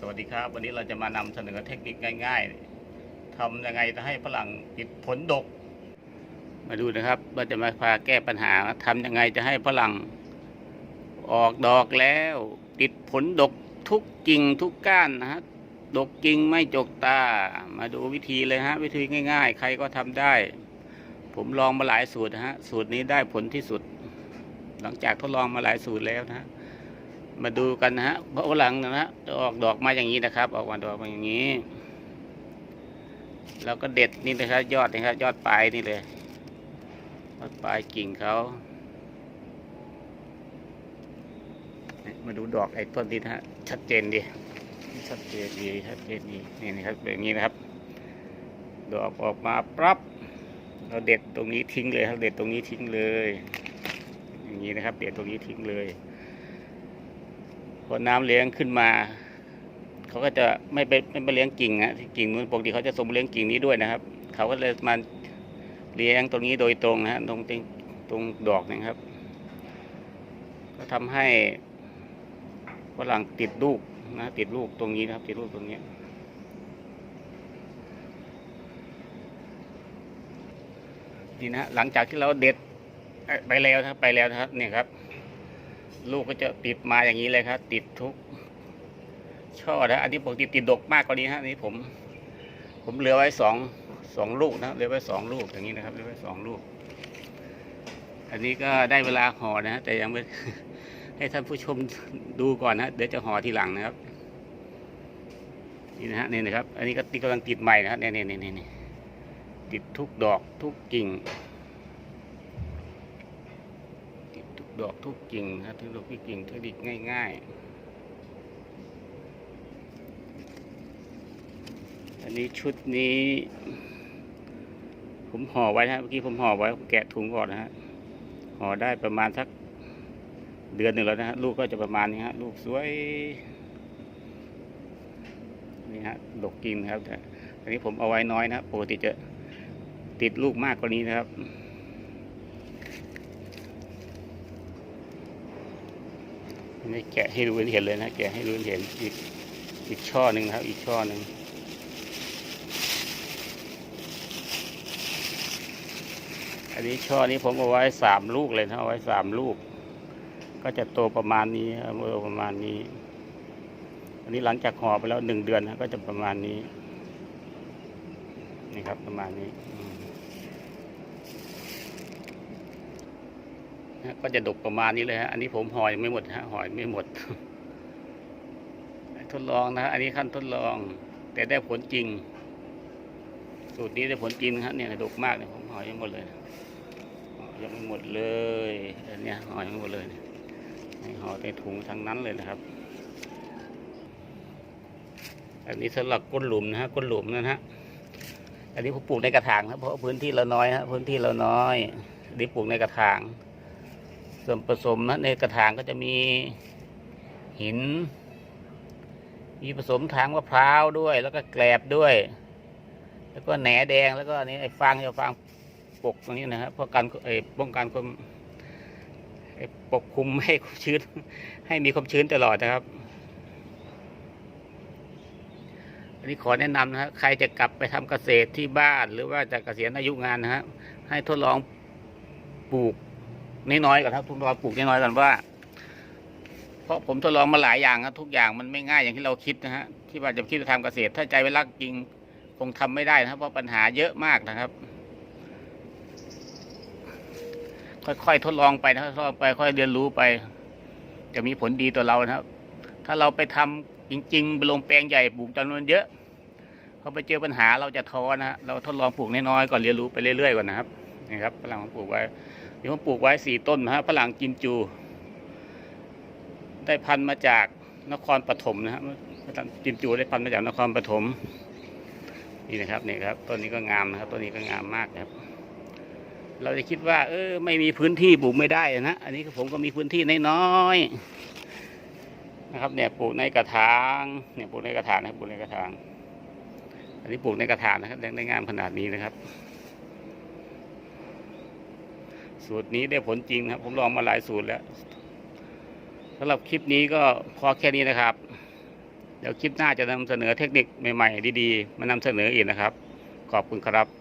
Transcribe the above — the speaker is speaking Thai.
สวัสดีครับ วันนี้เราจะมานำเสนอเทคนิคง่าย ๆทำยังไงจะให้ฝรั่งติดผลดก มาดูนะครับเราจะมาพาแก้ปัญหาทำยังไงจะให้ฝรั่งออกดอกแล้ว ติดผลดกทุกกิ่งทุกก้านนะฮะดกกิ่งไม่จกตา มาดูวิธีเลยฮะ วิธีง่าย ๆ ใครก็ทำได้ ผมลองมาหลายสูตรนะฮะสูตรนี้ได้ผลที่สุด หลังจากทดลองมาหลายสูตรแล้วนะฮะ มาดูกันนะฮะเพราะว่าหลังนะฮะจะออกดอกมาอย่างนี้นะครับ ออกมาดอกมาอย่างนี้ แล้วก็เด็ดนี่นะครับ ยอดนะครับ ยอดปลายนี่เลยยอดปลายกิ่งเขามาดูดอกไอ้ต้นนี้นะฮะชัดเจนดีชัดเจนดีชัดเจนดีนี่นะครับแบบนี้นะครับ ดอกออกมาปั๊บเราเด็ดตรงนี้ทิ้งเลยครับเด็ดตรงนี้ทิ้งเลย อย่างนี้นะครับ เด็ดตรงนี้ทิ้งเลย พอน้ำเลี้ยงขึ้นมา เขาก็จะไม่ไปไม่ไปเลี้ยงกิ่งนะกิ่งนู้นปกติเขาจะสมเลี้ยงกิ่งนี้ด้วยนะครับ เขาก็เลยมาเลี้ยงตรงนี้โดยตรงนะฮะตรงตรงตรงดอกนะครับ ก็ทำให้ฝรั่งติดลูกนะ ติดลูกตรงนี้นะครับ ติดลูกตรงนี้นี่นะฮะหลังจากที่เราเด็ดไปแล้วนะไปแล้วนะครับเนี่ยครับ ลูกก็จะติดมาอย่างนี้เลยครับ ติดทุกช่อนะอันนี้ปกติติดดกมากกว่านี้ฮะนี้ผม ผมเหลือไว้สองสองลูกนะเหลือไว้สองลูกอย่างนี้นะครับเหลือไว้สองลูก อันนี้ก็ได้เวลาห่อนะ แต่ยังไม่ให้ท่านผู้ชมดูก่อนนะเดี๋ยวจะห่อทีหลังนะครับ นี่นะฮะนี่นะครับ อันนี้ก็ติดกำลังติดใหม่นะฮะเนี่ยเนี่ยเนี่ยเนี่ยติดทุกดอกทุกกิ่ง ติ ดอกทุกกิ่งนะครับทุกดอกทุกกิ่งเทคนิคง่ายๆ อันนี้ชุดนี้ ผมห่อไว้นะฮะเมื่อกี้ผมห่อไว้ผมแกะถุงก่อนนะฮะห่อได้ประมาณสักเดือนหนึ่งแล้วนะฮะลูกก็จะประมาณนี้ฮะลูกสวยนี่ฮะดกกิ่งนะครับแต่อันนี้ผมเอาไว้น้อยนะปกติจะติดลูกมากกว่านี้นะครับ นี่แกะให้ดูเห็นเลยนะแกะให้ดูเห็นอีกอีกช่อหนึ่งครับ อีกช่อหนึ่งอันนี้ช่อนี้ผมเอาไว้สามลูกเลยนะเอาไว้สามลูก ก็จะโตประมาณนี้ครับเออประมาณนี้ อันนี้หลังจากห่อไปแล้วหนึ่งเดือนนะก็จะประมาณนี้ นี่ครับประมาณนี้ อืมนะก็จะดกประมาณนี้เลยฮะอันนี้ผมหอยังไม่หมดฮะหอยไม่หมด ทดลองนะฮะอันนี้ขั้นทดลอง แต่ได้ผลจริง สูตรนี้ได้ผลจริงนะฮะเนี่ยดกมากเนี่ยผมหอยังหมดเลยหอยังไม่หมดเลยอันเนี้ยหอยังไม่หมดเลยเนี่ยให้ห่อในถุงทั้งนั้นเลยนะครับอันนี้สำหรับก้นหลุมนะฮะก้นหลุมนะฮะอันนี้ผมปลูกในกระถางครับเพราะพื้นที่เราน้อยฮะพื้นที่เราน้อยอันนี้ปลูกในกระถาง ส่วนผสมนะในกระถางก็จะมีหิน มีผสมทางมะพร้าวด้วย แล้วก็แกลบด้วย แล้วก็แหนแดงแล้วก็อันนี้ไอ้ฟางจะฟางปกตรงนี้นะครับเพื่อการไอ้ป้องกันความไอ้ปกคลุมให้ความชื้นให้มีความชื้นตลอดนะครับ อันนี้ขอแนะนำนะฮะใครจะกลับไปทำเกษตรที่บ้านหรือว่าจะเกษียณอายุงานนะฮะให้ทดลองปลูก น้อยๆก่อนครับทดลองปลูกน้อยๆก่อนว่า เพราะผมทดลองมาหลายอย่างครับทุกอย่างมันไม่ง่ายอย่างที่เราคิดนะฮะที่ว่าจะคิดจะทำเกษตร ถ้าใจไว้รักจริงคงทำไม่ได้นะครับ เพราะปัญหาเยอะมากนะครับ ค่อยๆทดลองไปนะครับทดลองไปค่อยเรียนรู้ไป จะมีผลดีต่อเรานะครับ ถ้าเราไปทำจริงๆไปลงแปลงใหญ่ปลูกจำนวนเยอะพอไปเจอปัญหาเราจะท้อนะฮะเราทดลองปลูกน้อยๆก่อนเรียนรู้ไปเรื่อยๆก่อนนะครับนี่ครับฝรั่งปลูกไว้ ที่ผมปลูกไว้สี่ต้นนะฮะฝรั่งกิมจู ได้พันมาจากนครปฐมนะฮะฝรั่งกิมจูได้พันมาจากนครปฐมนี่นะครับนี่ครับต้นนี้ก็งามนะครับต้นนี้ก็งามมากครับ เราจะคิดว่า เออ ไม่มีพื้นที่ปลูกไม่ได้นะอันนี้ผมก็มีพื้นที่น้อยๆนะครับ เนี่ยปลูกในกระถางเนี่ยปลูกในกระถางนะครับปลูกในกระถางอันนี้ปลูกในกระถางนะครับได้งามขนาดนี้นะครับ สูตรนี้ได้ผลจริงนะครับ ผมลองมาหลายสูตรแล้วสำหรับคลิปนี้ก็พอแค่นี้นะครับ เดี๋ยวคลิปหน้าจะนำเสนอเทคนิคใหม่ ๆ ดีๆ มานำเสนออีกนะครับ ขอบคุณครับ